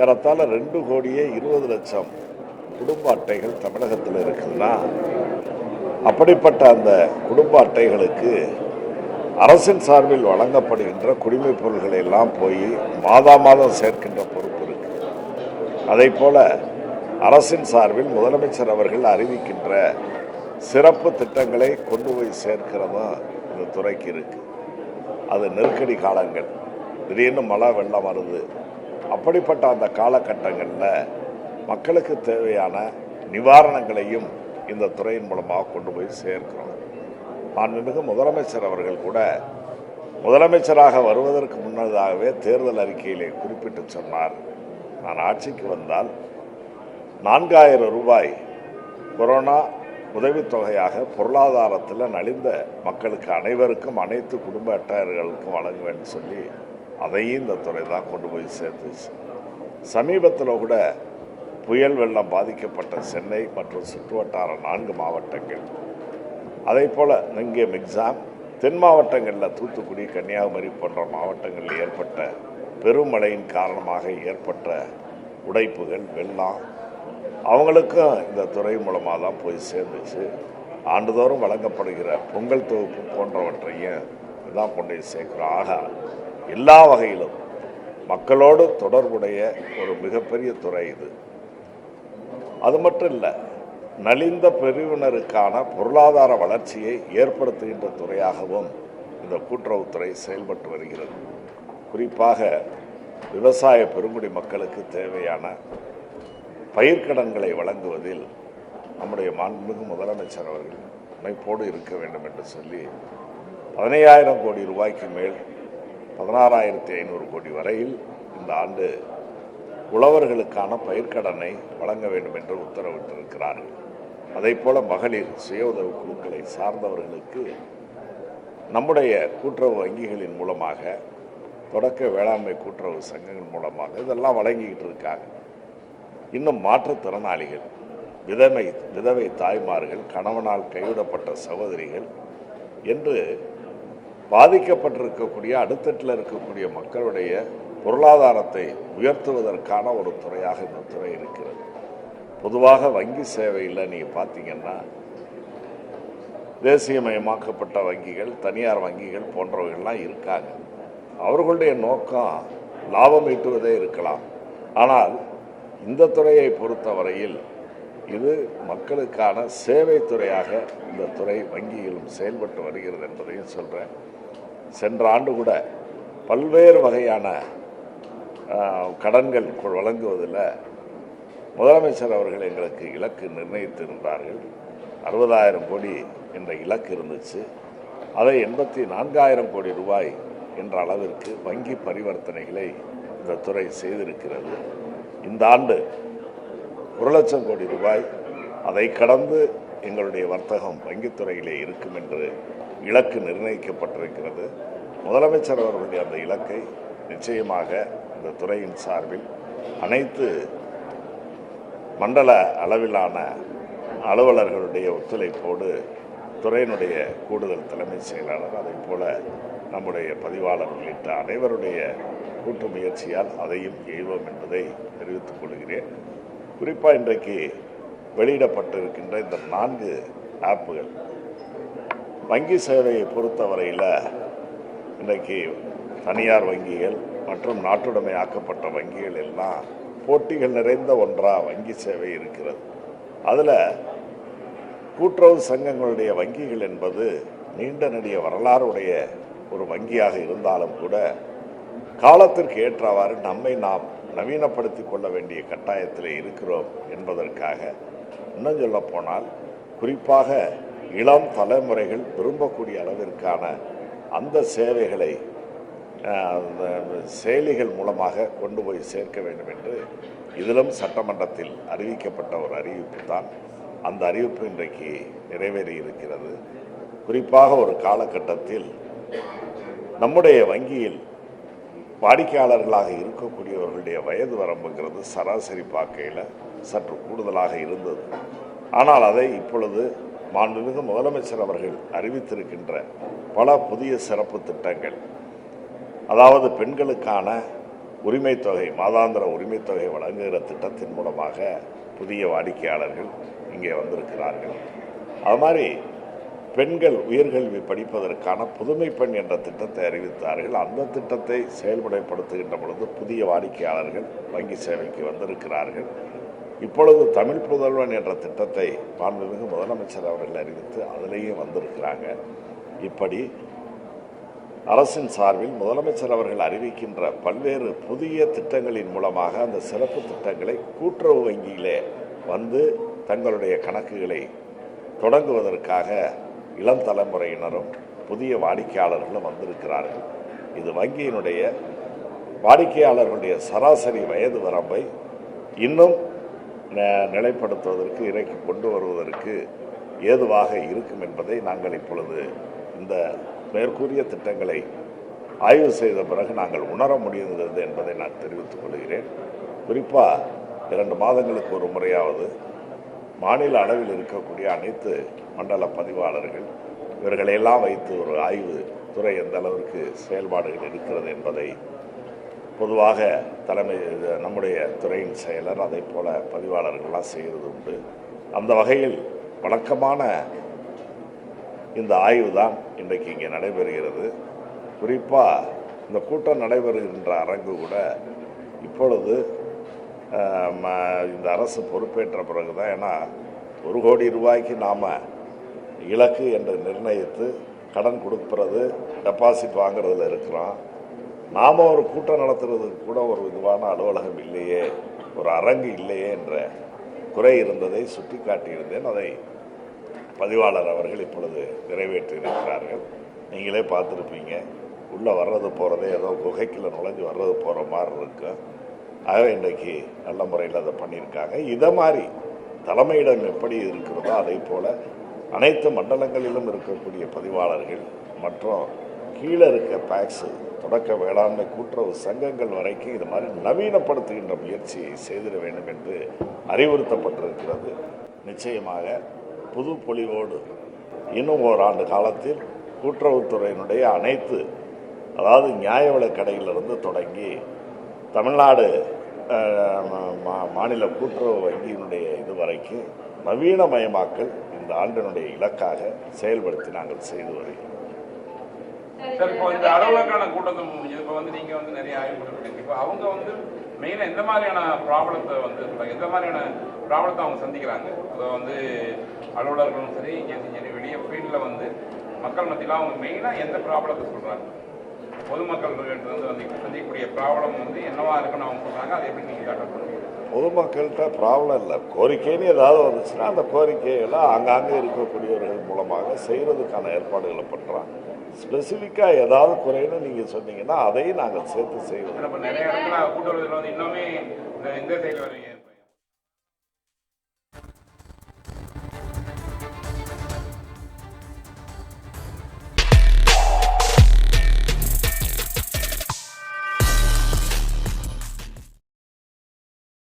ஏறத்தாழ ரெண்டு கோடியே இருபது லட்சம் குடும்ப அட்டைகள் தமிழகத்தில் இருக்குதுன்னா அப்படிப்பட்ட அந்த குடும்ப அட்டைகளுக்கு அரசின் சார்பில் வழங்கப்படுகின்ற குடிமைப் பொருள்களை எல்லாம் போய் மாதா மாதம் சேர்க்கின்ற பொறுப்பு இருக்கு. அதே போல அரசின் சார்பில் முதலமைச்சர் அவர்கள் அறிவிக்கின்ற சிறப்பு திட்டங்களை கொண்டு போய் சேர்க்கிறதும் இந்த துறைக்கு இருக்கு. அது நெருக்கடி காலங்கள். திடீர்னு மழை வெள்ளம் வருது. அப்படிப்பட்ட அந்த காலகட்டங்களில் மக்களுக்கு தேவையான நிவாரணங்களையும் இந்த துறையின் மூலமாக கொண்டு போய் சேர்க்கிறோம். மாண்புமிகு முதலமைச்சர் அவர்கள் கூட முதலமைச்சராக வருவதற்கு முன்னதாகவே தேர்தல் அறிக்கையிலே குறிப்பிட்டு சொன்னார். நான் ஆட்சிக்கு வந்தால் நான்காயிரம் ரூபாய் கொரோனா உதவித்தொகையாக பொருளாதாரத்தில் நலிந்த மக்களுக்கு அனைவருக்கும் அனைத்து குடும்ப அட்டையர்களுக்கும் வழங்குவேன்னு சொல்லி அதையும் இந்த துறை தான் கொண்டு போய் சேர்த்துச்சு. சமீபத்தில் கூட புயல் வெள்ளம் பாதிக்கப்பட்ட சென்னை மற்றும் சுற்றுவட்டார நான்கு மாவட்டங்கள். அதே போல் இங்கே மிக்ஸாம் தென் மாவட்டங்களில் தூத்துக்குடி கன்னியாகுமரி போன்ற மாவட்டங்களில் ஏற்பட்ட பெருமழையின் காரணமாக ஏற்பட்ட உடைப்புகள் வெள்ளம் அவங்களுக்கும் இந்த துறை மூலமாக தான் போய் சேர்ந்துச்சு. ஆண்டுதோறும் வழங்கப்படுகிற பொங்கல் தொகுப்பு போன்றவற்றையும் இதான் கொண்டு போய் சேர்க்கிறோம் ஆக எல்லா வகையிலும் மக்களோடு தொடர்புடைய ஒரு மிகப்பெரிய துறை இது. அது மட்டும் இல்லை நலிந்த பிரிவினருக்கான பொருளாதார வளர்ச்சியை ஏற்படுத்துகின்ற துறையாகவும் இந்த கூட்டுறவுத்துறை செயல்பட்டு வருகிறது. குறிப்பாக விவசாய பெருங்குடி மக்களுக்கு தேவையான பயிர்க்கடன்களை வழங்குவதில் நம்முடைய மாண்புமிகு முதலமைச்சர் அவர்கள் முனைப்போடு இருக்க வேண்டும் என்று சொல்லி பதினையாயிரம் கோடி ரூபாய்க்கு மேல் பதினாறாயிரத்தி ஐநூறு கோடி வரையில் இந்த ஆண்டு உழவர்களுக்கான பயிர்க்கடனை வழங்க வேண்டும் என்று உத்தரவிட்டிருக்கிறார்கள். அதே போல மகளிர் சுய உதவி குழுக்களை சார்ந்தவர்களுக்கு நம்முடைய கூட்டுறவு வங்கிகளின் மூலமாக தொடக்க வேளாண்மை கூட்டுறவு சங்கங்கள் மூலமாக இதெல்லாம் வழங்கிக்கிட்டு இருக்காங்க. இன்னும் மாற்றுத்திறனாளிகள் விதவை விதவை தாய்மார்கள் கணவனால் கைவிடப்பட்ட சகோதரிகள் என்று பாதிக்கப்பட்டிருக்கக்கூடிய அடுத்தட்டில் இருக்கக்கூடிய மக்களுடைய பொருளாதாரத்தை உயர்த்துவதற்கான ஒரு துறையாக இந்த துறை இருக்கிறது. பொதுவாக வங்கி சேவையில் நீங்கள் பார்த்தீங்கன்னா தேசியமயமாக்கப்பட்ட வங்கிகள் தனியார் வங்கிகள் போன்றவைகள்லாம் இருக்காங்க. அவர்களுடைய நோக்கம் லாபம் ஈட்டுவதே இருக்கலாம். ஆனால் இந்த துறையை பொறுத்தவரையில் இது மக்களுக்கான சேவை துறையாக இந்த துறை வங்கியிலும் செயல்பட்டு வருகிறது என்பதையும் சொல்கிறேன் சென்ற ஆண்டு கூட பல்வேறு வகையான கடன்கள் வழங்குவதில் முதலமைச்சர் அவர்கள் எங்களுக்கு இலக்கு நிர்ணயித்திருந்தார்கள். அறுபதாயிரம் கோடி என்ற இலக்கு இருந்துச்சு. அதை எண்பத்தி நான்காயிரம் கோடி ரூபாய் என்ற அளவிற்கு வங்கி பரிவர்த்தனைகளை இந்த துறை செய்திருக்கிறது. இந்த ஆண்டு ஒரு லட்சம் கோடி ரூபாய். அதை கடந்து எங்களுடைய வர்த்தகம் வங்கித்துறையிலே இருக்கும் என்று இலக்கு நிர்ணயிக்கப்பட்டிருக்கிறது. முதலமைச்சர் அவர்களுடைய அந்த இலக்கை நிச்சயமாக இந்த துறையின் சார்பில் அனைத்து மண்டல அளவிலான அலுவலர்களுடைய ஒத்துழைப்போடு துறையினுடைய கூடுதல் தலைமைச் செயலாளர் அதை போல நம்முடைய பதிவாளர் உள்ளிட்ட அனைவருடைய கூட்டு முயற்சியால் அதையும் எய்வோம் என்பதை தெரிவித்துக் கொள்கிறேன். குறிப்பாக இன்றைக்கு வெளியிடப்பட்டிருக்கின்ற இந்த நான்கு ஆப்புகள் வங்கி சேவையை பொறுத்தவரையில் இன்றைக்கு தனியார் வங்கிகள் மற்றும் நாட்டுடைமையாக்கப்பட்ட வங்கிகள் எல்லாம் போட்டிகள் நிறைந்த ஒன்றாக வங்கி சேவை இருக்கிறது. அதில் கூட்டுறவு சங்கங்களுடைய வங்கிகள் என்பது நீண்ட நெடிய வரலாறுடைய ஒரு வங்கியாக இருந்தாலும் கூட காலத்திற்கு ஏற்றவாறு நம்மை நாம் நவீனப்படுத்திக் கொள்ள வேண்டிய கட்டாயத்தில் இருக்கிறோம் என்பதற்காக இன்னும் சொல்லப்போனால் குறிப்பாக இளம் தலைமுறைகள் விரும்பக்கூடிய அளவிற்கான அந்த சேவைகளை அந்த செயலிகள் மூலமாக கொண்டு போய் சேர்க்க வேண்டும் என்று இதிலும் சட்டமன்றத்தில் அறிவிக்கப்பட்ட ஒரு அறிவிப்பு தான். அந்த அறிவிப்பு இன்றைக்கு நிறைவேறி இருக்கிறது குறிப்பாக ஒரு காலகட்டத்தில் நம்முடைய வங்கியில் வாடிக்கையாளர்களாக இருக்கக்கூடியவர்களுடைய வயது வரம்புங்கிறது சராசரி பார்க்கையில் சற்று கூடுதலாக இருந்தது. ஆனால் அதை இப்பொழுது மாண்புமிகு முதலமைச்சர் அவர்கள் அறிவித்திருக்கின்ற பல புதிய சிறப்பு திட்டங்கள். அதாவது பெண்களுக்கான உரிமை தொகை மாதாந்திர உரிமை தொகை வழங்குகிற திட்டத்தின் மூலமாக புதிய வாடிக்கையாளர்கள் இங்கே வந்திருக்கிறார்கள். அது மாதிரி பெண்கள் உயர்கல்வி படிப்பதற்கான புதுமை பெண் என்ற திட்டத்தை அறிவித்தார்கள். அந்த திட்டத்தை செயல்முறைப்படுத்துகின்ற பொழுது புதிய வாடிக்கையாளர்கள் வங்கி சேவைக்கு வந்திருக்கிறார்கள். இப்பொழுது தமிழ் புதல்வன் என்ற திட்டத்தை மாண்புமிகு முதலமைச்சர் அவர்கள் அறிவித்து அதிலேயே வந்திருக்கிறாங்க. இப்படி அரசின் சார்பில் முதலமைச்சர் அவர்கள் அறிவிக்கின்ற பல்வேறு புதிய திட்டங்களின் மூலமாக அந்த சிறப்பு திட்டங்களை கூட்டுறவு வங்கியிலே வந்து தங்களுடைய கணக்குகளை தொடங்குவதற்காக இளம் தலைமுறையினரும் புதிய வாடிக்கையாளர்களும் வந்திருக்கிறார்கள். இது வங்கியினுடைய வாடிக்கையாளர்களுடைய சராசரி வயது வரம்பை இன்னும் நிலைப்படுத்துவதற்கு இறக்கி கொண்டு வருவதற்கு ஏதுவாக இருக்கும் என்பதை நாங்கள் இப்பொழுது இந்த மேற்கூறிய திட்டங்களை ஆய்வு செய்த பிறகு நாங்கள் உணர முடிந்தது என்பதை நான் தெரிவித்துக் கொள்கிறேன். குறிப்பாக இரண்டு மாதங்களுக்கு ஒரு முறையாவது மாநில அளவில் இருக்கக்கூடிய அனைத்து மண்டல பதிவாளர்கள் இவர்களையெல்லாம் வைத்து ஒரு ஆய்வு துறை எந்த அளவிற்கு செயல்பாடுகள் இருக்கிறது என்பதை பொதுவாக தலைமை நம்முடைய துறையின் செயலர் அதை போல பதிவாளர்கள்லாம் செய்கிறது உண்டு. அந்த வகையில் வழக்கமான இந்த ஆய்வு தான் இன்றைக்கு இங்கே நடைபெறுகிறது. குறிப்பாக இந்த கூட்டம் நடைபெறுகின்ற அரங்கு கூட இப்பொழுது ம- இந்த அரசு பொறுப்பேற்ற பிறகு தான் ஏன்னா ஒரு கோடி ரூபாய்க்கு நாம் இலக்கு என்று நிர்ணயித்து கடன் கொடுக்கறது டெபாசிட் வாங்குறதுல இருக்கிறோம். நாம் ஒரு கூட்டம் நடத்துறதுக்கு கூட ஒரு இதுவான அலுவலகம் இல்லையே ஒரு அரங்கு இல்லையே என்ற குறை இருந்ததை சுட்டி காட்டியிருந்தேன் அதை பதிவாளர் அவர்கள் இப்பொழுது நிறைவேற்றியிருக்கிறார்கள். நீங்களே பார்த்துருப்பீங்க உள்ளே வர்றது போகிறதே ஏதோ குகைக்கில் நுழைஞ்சு வர்றது போகிற மாதிரி இருக்கும் ஆக இன்றைக்கு நல்ல முறையில் அதை பண்ணியிருக்காங்க. இதை மாதிரி தலைமையிடம் எப்படி இருக்கிறதோ அதே போல் அனைத்து மண்டலங்களிலும் இருக்கக்கூடிய பதிவாளர்கள் மற்றும் கீழே இருக்க பேக்ஸு தொடக்க வேளாண்மை கூட்டுறவு சங்கங்கள் வரைக்கும் இது மாதிரி நவீனப்படுத்துகின்ற முயற்சியை செய்திட வேண்டும் என்று அறிவுறுத்தப்பட்டிருக்கிறது. நிச்சயமாக புது பொலிவோடு இன்னும் ஓராண்டு காலத்தில் கூட்டுறவுத்துறையினுடைய அனைத்து அதாவது நியாய கடையிலிருந்து தொடங்கி தமிழ்நாடு மா- மாநில கூட்டுறவு வங்கியினுடைய இது வரைக்கும் நவீனமயமாக்கல் இந்த ஆண்டினுடைய இலக்காக செயல்படுத்தி நாங்கள் செய்து வருகிறோம். சார் இப்போ இந்த அலுவலகான கூட்டத்தை முடிஞ்சது. இப்போ வந்து நீங்க வந்து நிறைய ஆய்வு பண்ணிருக்கீங்க. இப்போ அவங்க வந்து மெயினாக எந்த மாதிரியான ப்ராப்ளத்தை வந்து சொல்றாங்க? எந்த மாதிரியான ப்ராப்ளத்தை அவங்க சந்திக்கிறாங்க? அதை வந்து அலுவலர்களும் சரி இங்கே சரி வெளியே ஃபீல்டில் வந்து மக்கள் மத்தியில் அவங்க மெயினாக எந்த ப்ராப்ளத்தை சொல்றாங்க? பொதுமக்கள் வந்து வந்து சந்திக்கக்கூடிய ப்ராப்ளம் வந்து என்னவா இருக்குன்னு அவங்க சொல்றாங்க? அதை எப்படி நீங்கள் டாக்டர் பண்ணுவீங்க? பொதுமக்கள்கிட்ட ப்ராப்ளம் இல்லை. கோரிக்கைன்னு ஏதாவது வந்துச்சுன்னா அந்த கோரிக்கையெல்லாம் ஆங்காங்கே இருக்கக்கூடியவர்கள் மூலமாக செய்கிறதுக்கான ஏற்பாடுகளை பண்ணுறாங்க ஸ்பெசிஃபிக்காக ஏதாவது குறைன்னு நீங்கள் சொன்னீங்கன்னா அதையும் நாங்கள் சேர்த்து செய்வோம்.